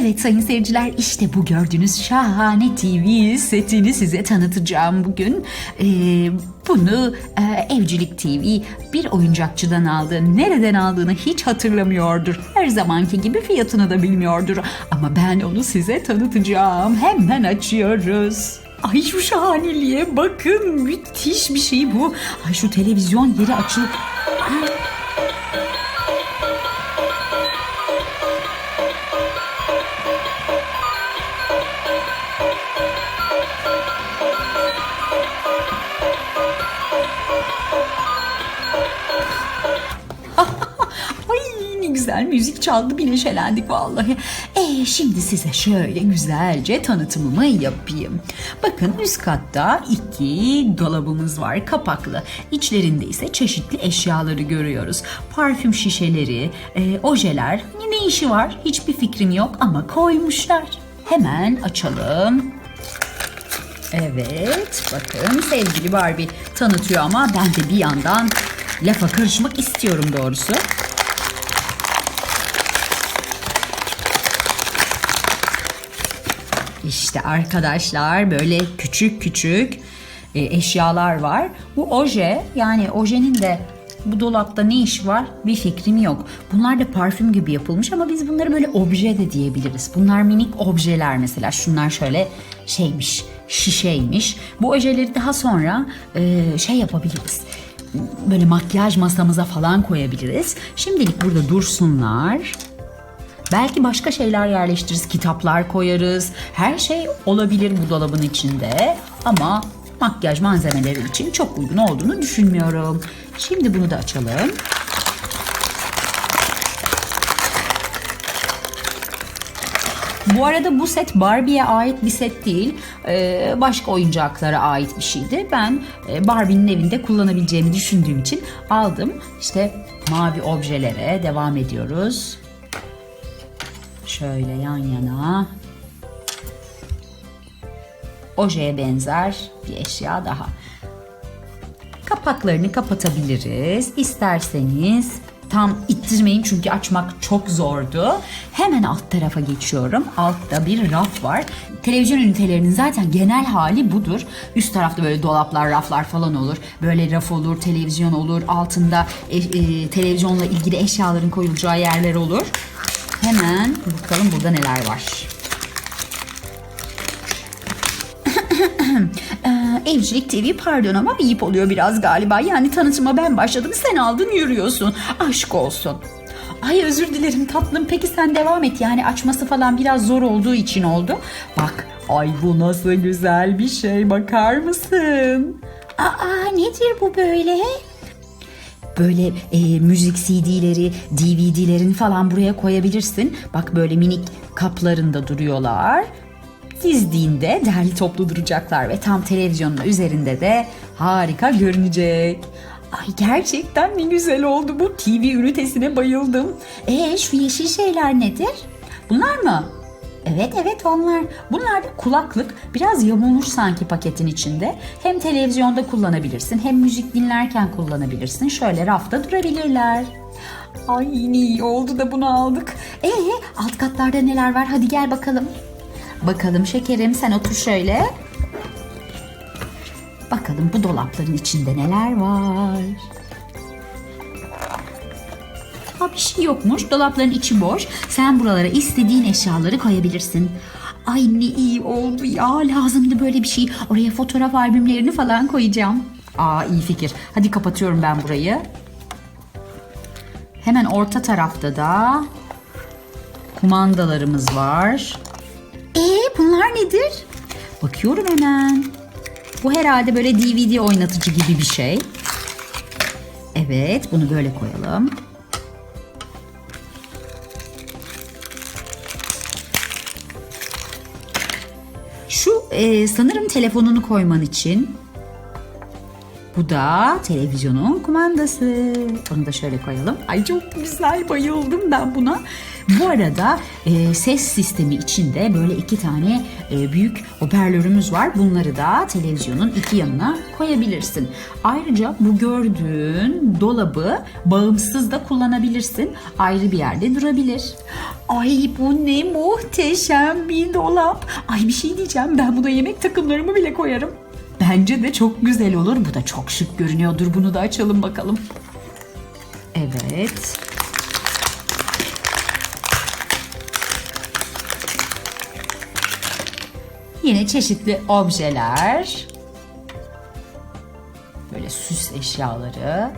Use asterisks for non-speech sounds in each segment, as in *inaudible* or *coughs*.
Evet sayın seyirciler işte bu gördüğünüz şahane TV setini size tanıtacağım bugün. Ee, bunu e, Evcilik TV bir oyuncakçıdan aldı. Nereden aldığını hiç hatırlamıyordur. Her zamanki gibi fiyatını da bilmiyordur. Ama ben onu size tanıtacağım. Hemen açıyoruz. Ay şu şahaneliğe bakın müthiş bir şey bu. Ay şu televizyon yeri açıl. Güzel müzik çaldı bir neşelendik vallahi. E şimdi size şöyle güzelce tanıtımımı yapayım. Bakın üst katta iki dolabımız var kapaklı. İçlerinde ise çeşitli eşyaları görüyoruz. Parfüm şişeleri, e, ojeler. Ne işi var hiçbir fikrim yok ama koymuşlar. Hemen açalım. Evet, bakın sevgili Barbie tanıtıyor ama ben de bir yandan lafa karışmak istiyorum doğrusu. İşte arkadaşlar böyle küçük küçük e, eşyalar var. Bu oje yani ojenin de bu dolapta ne iş var bir fikrim yok. Bunlar da parfüm gibi yapılmış ama biz bunları böyle obje de diyebiliriz. Bunlar minik objeler mesela. Şunlar şöyle şeymiş, şişeymiş. Bu ojeleri daha sonra e, şey yapabiliriz. Böyle makyaj masamıza falan koyabiliriz. Şimdilik burada dursunlar. Belki başka şeyler yerleştiririz, kitaplar koyarız. Her şey olabilir bu dolabın içinde. Ama makyaj malzemeleri için çok uygun olduğunu düşünmüyorum. Şimdi bunu da açalım. Bu arada bu set Barbie'ye ait bir set değil. Ee, başka oyuncaklara ait bir şeydi. Ben e, Barbie'nin evinde kullanabileceğimi düşündüğüm için aldım. İşte mavi objelere devam ediyoruz. Şöyle yan yana. Ojeye benzer bir eşya daha. Kapaklarını kapatabiliriz. İsterseniz tam ittirmeyin çünkü açmak çok zordu. Hemen alt tarafa geçiyorum. Altta bir raf var. Televizyon ünitelerinin zaten genel hali budur. Üst tarafta böyle dolaplar, raflar falan olur. Böyle raf olur, televizyon olur. Altında e, e, televizyonla ilgili eşyaların koyulacağı yerler olur. Hemen bakalım burada neler var. *coughs* Ee, Evcilik TV pardon ama ayıp oluyor biraz galiba. Yani tanıtıma ben başladım sen aldın yürüyorsun. Aşk olsun. Ay özür dilerim tatlım. Peki sen devam et. Yani açması falan biraz zor olduğu için oldu. Bak ay bu nasıl güzel bir şey bakar mısın? Aa nedir bu böyle? Böyle e, müzik CD'leri, DVD'lerini falan buraya koyabilirsin. Bak böyle minik kaplarında duruyorlar. Dizdiğinde derli toplu duracaklar ve tam televizyonun üzerinde de harika görünecek. Ay gerçekten ne güzel oldu bu TV ünitesine bayıldım. E şu yeşil şeyler nedir? Bunlar mı? Evet evet onlar. Bunlar da kulaklık. Biraz yamulmuş sanki paketin içinde. Hem televizyonda kullanabilirsin hem müzik dinlerken kullanabilirsin. Şöyle rafta durabilirler. Ay ne iyi oldu da bunu aldık. Ee alt katlarda neler var? Hadi gel bakalım. Bakalım şekerim sen otur şöyle. Bakalım bu dolapların içinde neler var. Ha bir şey yokmuş. Dolapların içi boş. Sen buralara istediğin eşyaları koyabilirsin. Ay ne iyi oldu ya. Lazımdı böyle bir şey. Oraya fotoğraf albümlerini falan koyacağım. Aa iyi fikir. Hadi kapatıyorum ben burayı. Hemen orta tarafta da kumandalarımız var. Ee bunlar nedir? Bakıyorum hemen. Bu herhalde böyle DVD oynatıcı gibi bir şey. Evet bunu böyle koyalım. Şu e, sanırım telefonunu koyman için. Bu da televizyonun kumandası. Onu da şöyle koyalım. Ay çok güzel bayıldım ben buna. Bu arada e, ses sistemi içinde böyle iki tane e, büyük hoparlörümüz var. Bunları da televizyonun iki yanına koyabilirsin. Ayrıca bu gördüğün dolabı bağımsız da kullanabilirsin. Ayrı bir yerde durabilir. Ay bu ne muhteşem bir dolap. Ay bir şey diyeceğim ben buna yemek takımlarımı bile koyarım. Bence de çok güzel olur. Bu da çok şık görünüyor. Dur bunu da açalım bakalım. Evet. Yine çeşitli objeler. Böyle süs eşyaları.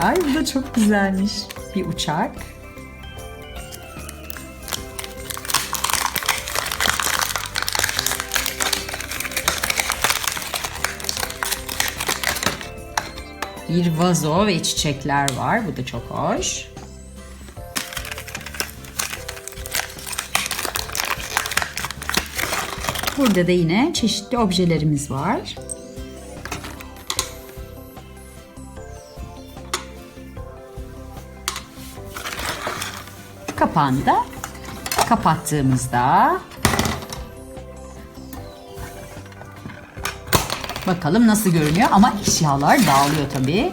Ay bu da çok güzelmiş. Bir uçak. Bir vazo ve çiçekler var. Bu da çok hoş. Burada da yine çeşitli objelerimiz var. Kapağını da kapattığımızda bakalım nasıl görünüyor ama eşyalar dağılıyor tabii.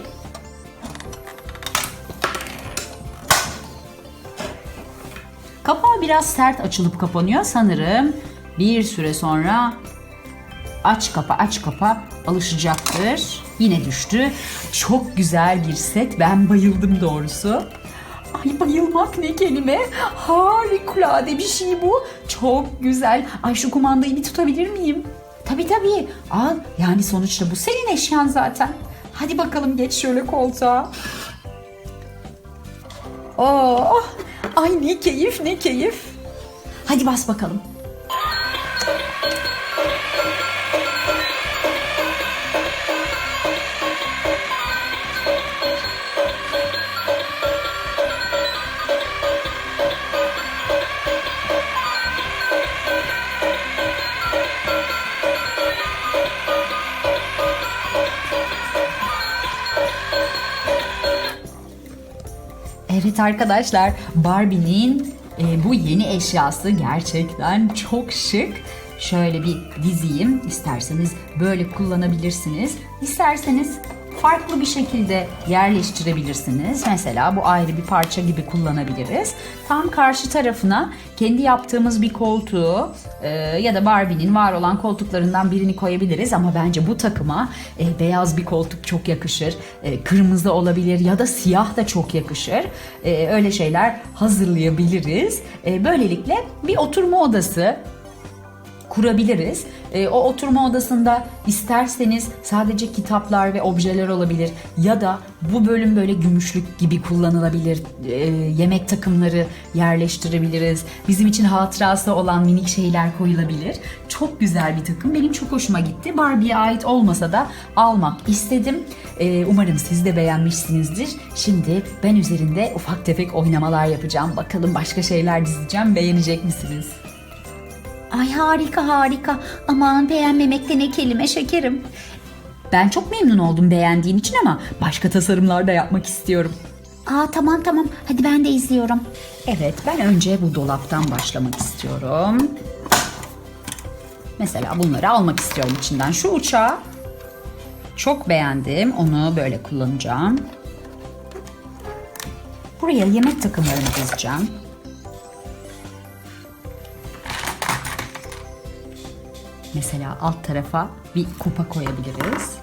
Kapağı biraz sert açılıp kapanıyor sanırım. Bir süre sonra aç kapa aç kapa alışacaktır. Yine düştü. Çok güzel bir set. Ben bayıldım doğrusu. Ay bayılmak ne kelime. Harikulade bir şey bu. Çok güzel. Ay şu kumandayı bir tutabilir miyim? Tabii tabii. Al. Yani sonuçta bu senin eşyan zaten. Hadi bakalım geç şöyle koltuğa. Oh, ay ne keyif ne keyif. Hadi bas bakalım. Evet arkadaşlar Barbie'nin e, bu yeni eşyası gerçekten çok şık. Şöyle bir dizeyim. İsterseniz böyle kullanabilirsiniz. İsterseniz farklı bir şekilde yerleştirebilirsiniz. Mesela bu ayrı bir parça gibi kullanabiliriz. Tam karşı tarafına kendi yaptığımız bir koltuğu e, ya da Barbie'nin var olan koltuklarından birini koyabiliriz. Ama bence bu takıma e, beyaz bir koltuk çok yakışır. E, kırmızı olabilir ya da siyah da çok yakışır. E, öyle şeyler hazırlayabiliriz. E, böylelikle bir oturma odası kurabiliriz. E, o oturma odasında isterseniz sadece kitaplar ve objeler olabilir ya da bu bölüm böyle gümüşlük gibi kullanılabilir. E, yemek takımları yerleştirebiliriz. Bizim için hatırası olan minik şeyler koyulabilir. Çok güzel bir takım. Benim çok hoşuma gitti. Barbie'ye ait olmasa da almak istedim. E, umarım siz de beğenmişsinizdir. Şimdi ben üzerinde ufak tefek oynamalar yapacağım. Bakalım başka şeyler dizeceğim. Beğenecek misiniz? Ay harika harika. Aman beğenmemekte ne kelime şekerim. Ben çok memnun oldum beğendiğim için ama başka tasarımlar da yapmak istiyorum. Aa tamam tamam. Hadi ben de izliyorum. Evet ben önce bu dolaptan başlamak istiyorum. Mesela bunları almak istiyorum içinden. Şu uçağı çok beğendim. Onu böyle kullanacağım. Buraya yemek takımlarını dizeceğim. Mesela alt tarafa bir kupa koyabiliriz.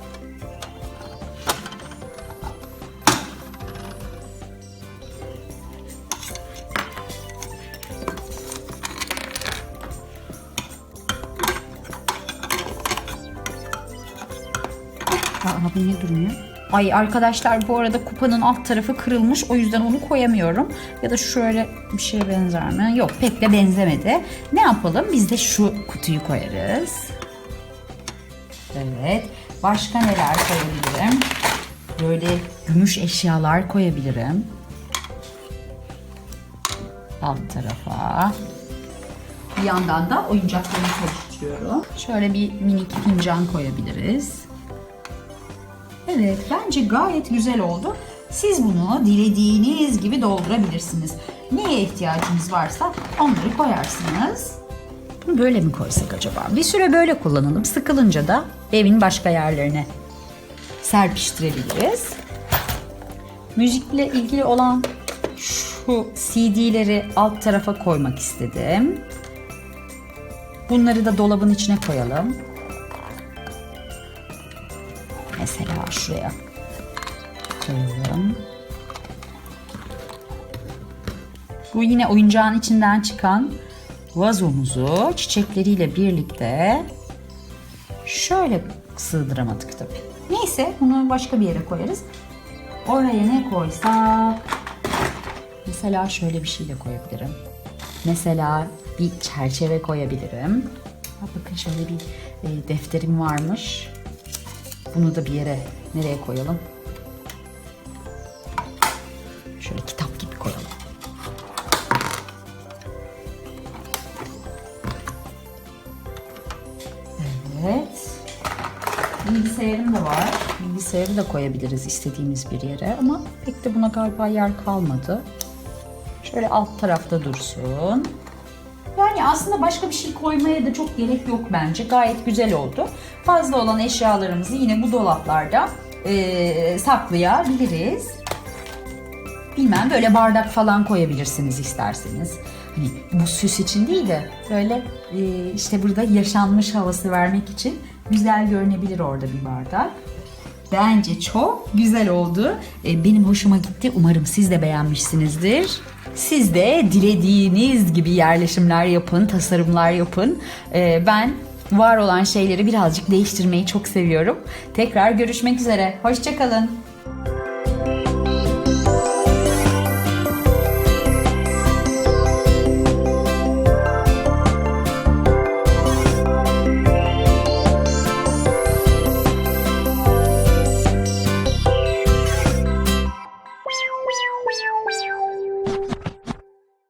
Aa, bu niye durmuyor? Ay arkadaşlar bu arada kupanın alt tarafı kırılmış o yüzden onu koyamıyorum. Ya da şöyle bir şeye benzer mi? Yok pek de benzemedi. Ne yapalım? Biz de şu kutuyu koyarız. Evet. Başka neler koyabilirim? Böyle gümüş eşyalar koyabilirim. Alt tarafa. Bir yandan da oyuncaklarımı karıştırıyorum. Şöyle bir minik fincan koyabiliriz. Evet bence gayet güzel oldu. Siz bunu dilediğiniz gibi doldurabilirsiniz. Neye ihtiyacınız varsa onları koyarsınız. Bunu böyle mi koysak acaba? Bir süre böyle kullanalım. Sıkılınca da evin başka yerlerine serpiştirebiliriz. Müzikle ilgili olan şu CD'leri alt tarafa koymak istedim. Bunları da dolabın içine koyalım. Mesela şuraya koyalım. Bu yine oyuncağın içinden çıkan vazomuzu çiçekleriyle birlikte şöyle sığdıramadık tabii. Neyse bunu başka bir yere koyarız. Oraya ne koysak mesela şöyle bir şey de koyabilirim. Mesela bir çerçeve koyabilirim. Bakın şöyle bir e, defterim varmış. Bunu da bir yere nereye koyalım? Şöyle kitap gibi koyalım. Evet. Bilgisayarım da var. Bilgisayarı da koyabiliriz istediğimiz bir yere ama pek de buna galiba yer kalmadı. Şöyle alt tarafta dursun. Yani aslında başka bir şey koymaya da çok gerek yok bence. Gayet güzel oldu. Fazla olan eşyalarımızı yine bu dolaplarda eee, saklayabiliriz. Bilmem böyle bardak falan koyabilirsiniz isterseniz. Hani bu süs için değil de böyle e, işte burada yaşanmış havası vermek için güzel görünebilir orada bir bardak. Bence çok güzel oldu. E, benim hoşuma gitti. Umarım siz de beğenmişsinizdir. Siz de dilediğiniz gibi yerleşimler yapın, tasarımlar yapın. E, ben var olan şeyleri birazcık değiştirmeyi çok seviyorum. Tekrar görüşmek üzere. Hoşçakalın.